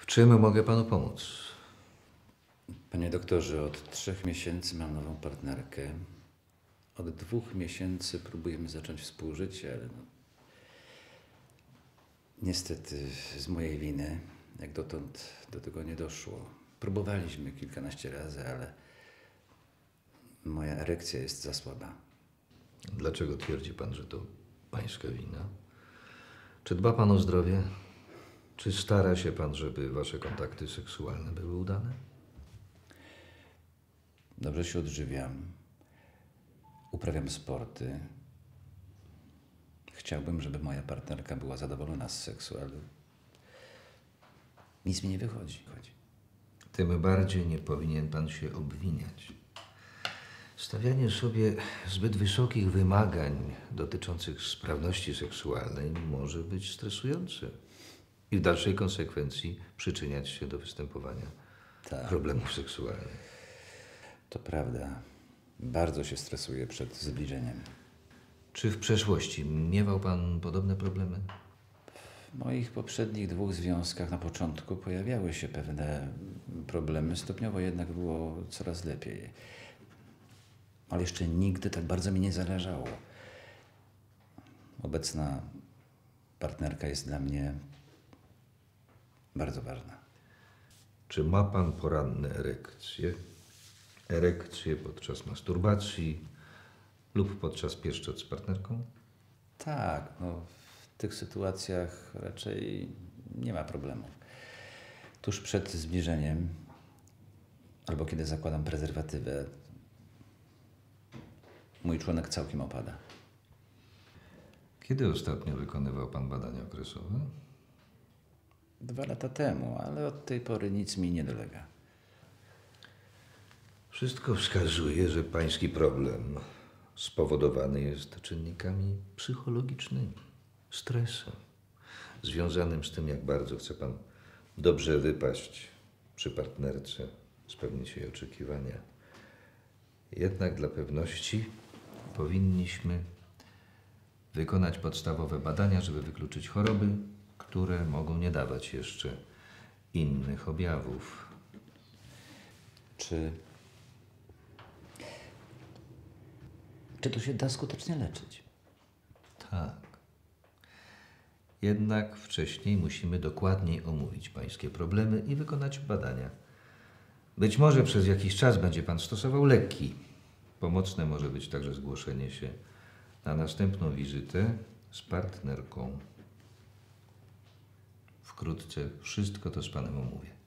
W czym mogę panu pomóc? Panie doktorze, od trzech miesięcy mam nową partnerkę. Od dwóch miesięcy próbujemy zacząć współżycie, ale no, niestety z mojej winy, jak dotąd do tego nie doszło. Próbowaliśmy kilkanaście razy, ale moja erekcja jest za słaba. Dlaczego twierdzi pan, że to pańska wina? Czy dba pan o zdrowie? Czy stara się pan, żeby wasze kontakty seksualne były udane? Dobrze się odżywiam, uprawiam sporty. Chciałbym, żeby moja partnerka była zadowolona z seksu, ale nic mi nie wychodzi. Chodzi. Tym bardziej nie powinien pan się obwiniać. Stawianie sobie zbyt wysokich wymagań dotyczących sprawności seksualnej może być stresujące i w dalszej konsekwencji przyczyniać się do występowania Tak. problemów seksualnych. To prawda. Bardzo się stresuję przed zbliżeniem. Czy w przeszłości miewał pan podobne problemy? W moich poprzednich dwóch związkach na początku pojawiały się pewne problemy, stopniowo jednak było coraz lepiej. Ale jeszcze nigdy tak bardzo mi nie zależało. Obecna partnerka jest dla mnie bardzo ważna. Czy ma pan poranne erekcje? Erekcje podczas masturbacji lub podczas pieszczot z partnerką? Tak, no, w tych sytuacjach raczej nie ma problemów. Tuż przed zbliżeniem, albo kiedy zakładam prezerwatywę, mój członek całkiem opada. Kiedy ostatnio wykonywał pan badania okresowe? Dwa lata temu, ale od tej pory nic mi nie dolega. Wszystko wskazuje, że pański problem spowodowany jest czynnikami psychologicznymi, stresem, związanym z tym, jak bardzo chce pan dobrze wypaść przy partnerce, spełnić jej oczekiwania. Jednak dla pewności powinniśmy wykonać podstawowe badania, żeby wykluczyć choroby, które mogą nie dawać jeszcze innych objawów. Czy. Czy to się da skutecznie leczyć? Tak. Jednak wcześniej musimy dokładniej omówić pańskie problemy i wykonać badania. Być może przez jakiś czas będzie pan stosował leki. Pomocne może być także zgłoszenie się na następną wizytę z partnerką. Wkrótce wszystko to z panem omówię.